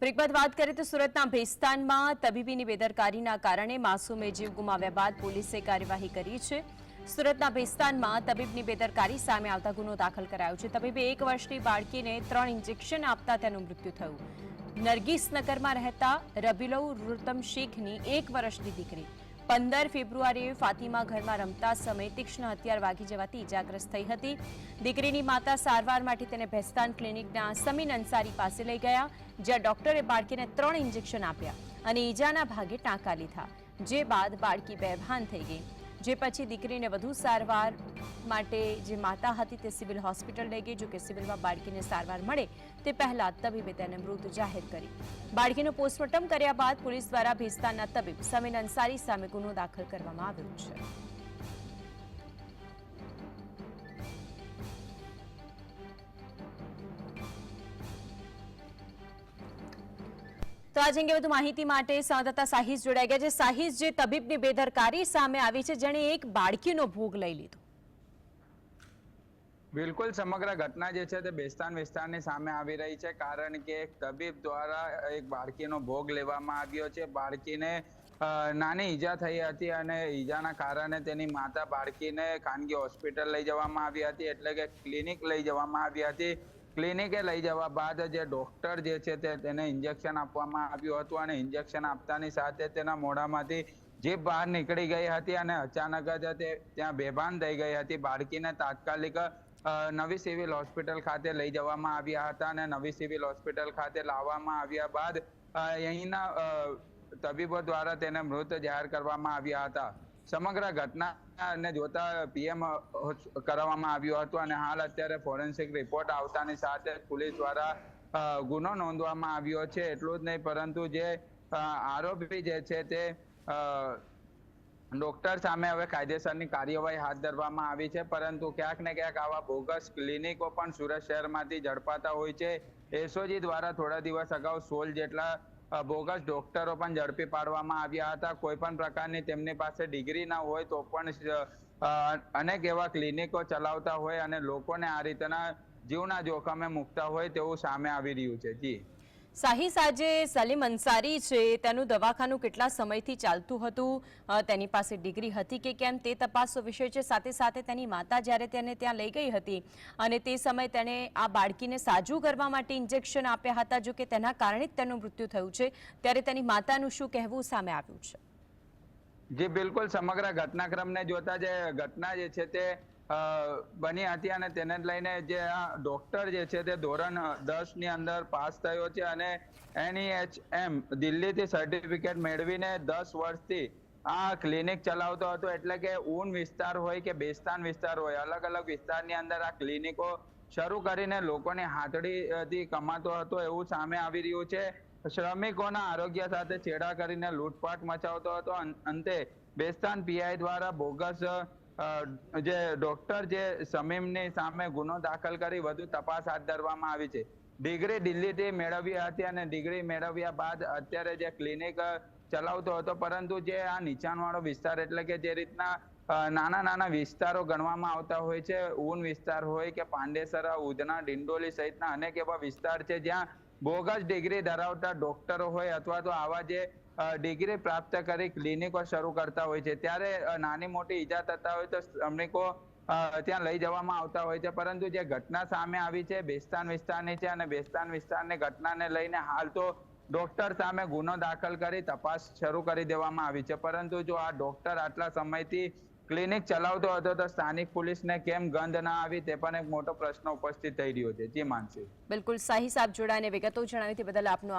Break વાત કરીએ તો સુરતના ભેસ્તાનમાં તબીબીની બેદરકારીના કારણે માસૂમે જીવ ગુમાવ્યા બાદ પોલીસે કાર્યવાહી કરી છે. સુરતના ભેસ્તાનમાં તબીબની બેદરકારી સામે આવતા ગુનો દાખલ કરાયો છે. તબીબે એક વર્ષની બાળકીને ત્રણ ઇન્જેક્શન આપતા તેનું મૃત્યુ થયું. નરગીસનગરમાં રહેતા રબીલૌ રુતમ શેખની એક વર્ષની દીકરી પંદર ફેબ્રુઆરીએ ફાતિમા ઘરમાં રમતા સમયે તીક્ષ્ણ હથિયાર વાગી જવાથી ઇજાગ્રસ્ત થઈ હતી. દીકરીની માતા સારવાર માટે તેને ભેસ્તાન ક્લિનિકના સમીન અંસારી પાસે લઈ ગયા, જ્યાં ડોક્ટરે બાળકીને ત્રણ ઇન્જેક્શન આપ્યા અને ઈજાના ભાગે ટાંકા લીધા, જે બાદ બાળકી બેભાન થઈ ગઈ. જે પછી દીકરીને વધુ સારવાર માટે જે માતા હતી તે સિવિલ હોસ્પિટલ લઈ ગઈ. જો કે સિવિલમાં બાળકીને સારવાર મળે, તે પહેલા તબીબે તેને મૃત જાહેર કરી. બાળકીનું પોસ્ટમોર્ટમ કર્યા બાદ પોલીસ દ્વારા ભેસ્તાનના તબીબ સમીન અંસારી સામે ગુનો દાખલ કરવામાં આવ્યો છે. તો આજે અંગે વધુ માહિતી માટે સંવાદદાતા સાહિસ જોડાઈ ગયા છે. સાહિસ, જે તબીબની બેદરકારી સામે આવી છે, જેણે એક બાળકીનો ભોગ લઈ લીધો. બિલકુલ, સમગ્ર ઘટના જે છે તે બેસ્તાન વિસ્તારની સામે આવી રહી છે, કારણ કે એક તબીબ દ્વારા એક બાળકીનો ભોગ લેવામાં આવ્યો છે. બાળકીને નાની ઈજા થઈ હતી અને ઈજાના કારણે તેની માતા બાળકીને ખાનગી હોસ્પિટલ લઈ જવામાં આવી હતી, એટલે કે ક્લિનિક લઈ જવામાં આવી હતી. ક્લિનિકે લઈ જવા બાદ જે ડોક્ટર જે છે તે તેને ઇન્જેક્શન આપવામાં આવ્યું હતું અને ઇન્જેક્શન આપતાની સાથે તેના મોઢામાંથી જીભ બહાર નીકળી ગઈ હતી અને અચાનક જ તે ત્યાં બેભાન થઈ ગઈ હતી. બાળકીને તાત્કાલિક નવી સિવિલ હોસ્પિટલ ખાતે લઈ જવામાં આવ્યા હતા અને નવી સિવિલ હોસ્પિટલ ખાતે લાવવામાં આવ્યા બાદ અહીંના તબીબો દ્વારા તેને મૃત જાહેર કરવામાં આવ્યા હતા. સમગ્ર ઘટનાને જોતા પીએમ કરવામાં આવ્યું હતું અને હાલ અત્યારે ફોરેન્સિક રિપોર્ટ આવતાની સાથે પોલીસ દ્વારા ગુનો નોંધવામાં આવ્યો છે. એટલું જ નહીં, પરંતુ જે આરોપી જે છે તે ડોક્ટર સામે હવે કાયદેસરની કાર્યવાહી હાથ ધરવામાં આવી છે. પરંતુ ક્યાંક ને ક્યાંક આવા બોગસ ક્લિનિકો પણ સુરત શહેરમાંથી ઝડપાતા હોય છે. એસઓજી દ્વારા થોડા દિવસ અગાઉ સોળ જેટલા બોગસ ડોક્ટરો પણ ઝડપી પાડવામાં આવ્યા હતા. કોઈ પણ પ્રકારની તેમની પાસે ડિગ્રી ના હોય તો પણ અનેક એવા ક્લિનિકો ચલાવતા હોય અને લોકોને આ રીતના જીવના જોખમે મૂકતા હોય તેવું સામે આવી રહ્યું છે. જી. સાહિસ સાજે સલીમ અંસારી છે. તેનું દવાખાનું કેટલા સમયથી ચાલતું હતું? તેની પાસે ડિગ્રી હતી કે કેમ? તે તપાસનો વિષય છે. સાથે સાથે તેની માતા જ્યારે તેને ત્યાં લઈ ગઈ હતી અને તે સમયે તેણે આ બાળકીને સાજું કરવા માટે ઇન્જેક્શન આપ્યા હતા જો કે તેના કારણે જ તેનું મૃત્યુ થયું છે. ત્યારે તેની માતાનું શું કહેવું સામે આવ્યું છે? જે, બિલકુલ સમગ્ર ઘટનાક્રમને જોતા જે ઘટના જે છે તે બની હતી અને તેને લઈને જે આ ડોક્ટર જે છે તે ધોરણ દસની અંદર પાસ થયો છે અને એનઈએચએમ દિલ્હીથી સર્ટિફિકેટ મેળવીને દસ વર્ષથી આ ક્લિનિક ચલાવતો હતો. એટલે કે ઊન વિસ્તાર હોય કે બેસ્તાન વિસ્તાર હોય, અલગ અલગ વિસ્તારની અંદર આ ક્લિનિકો શરૂ કરીને લોકોને હાથડીથી કમાતો હતો એવું સામે આવી રહ્યું છે. શ્રમિકોના આરોગ્ય સાથે છેડા કરીને લૂંટફાટ મચાવતો હતો. અંતે બેસ્તાન પીઆઈ દ્વારા બોગસ જે ડોક્ટર જે સમીમની સામે ગુનો દાખલ કરી વધુ તપાસ હાથ ધરવામાં આવી છે. ડિગ્રી દિલ્હીથી મેળવી હતી અને ડિગ્રી મેળવ્યા બાદ અત્યારે જે ક્લિનિક ચલાવતો હતો, પરંતુ જે આ નીચાણવાળો વિસ્તાર એટલે કે જે રીતના નાના નાના વિસ્તારો ગણવામાં આવતા હોય છે, ઊન વિસ્તાર હોય કે પાંડેસરા, ઉધના, ડિંડોલી સહિતના અનેક એવા વિસ્તાર છે જ્યાં બોગસ ડિગ્રી ધરાવતા ડોક્ટરો હોય અથવા તો આવા જે ડિગ્રી પ્રાપ્ત કરી ક્લિનિકો શરૂ કરતા હોય છે. ત્યારે નાની મોટી ઈજા થતા હોય તો શ્રમિકો ત્યાં લઈ જવામાં આવતા હોય છે. પરંતુ જે ઘટના સામે આવી છે, બેસ્તાન વિસ્તારની છે અને બેસ્તાન વિસ્તારની ઘટનાને લઈને હાલ તો ડોક્ટર સામે ગુનો દાખલ કરી તપાસ શરૂ કરી દેવામાં આવી છે. પરંતુ જો આ ડોક્ટર આટલા સમયથી ક્લિનિક ચલાવતો હતો તો સ્થાનિક પોલીસને કેમ ગંધ ના આવી તે પણ એક મોટો પ્રશ્ન ઉપસ્થિત થઈ રહ્યો છે. જે માનસી. બિલકુલ. સાહી સાહેબ જોડાઈને વિગતો જણાવી તે બદલ આપનો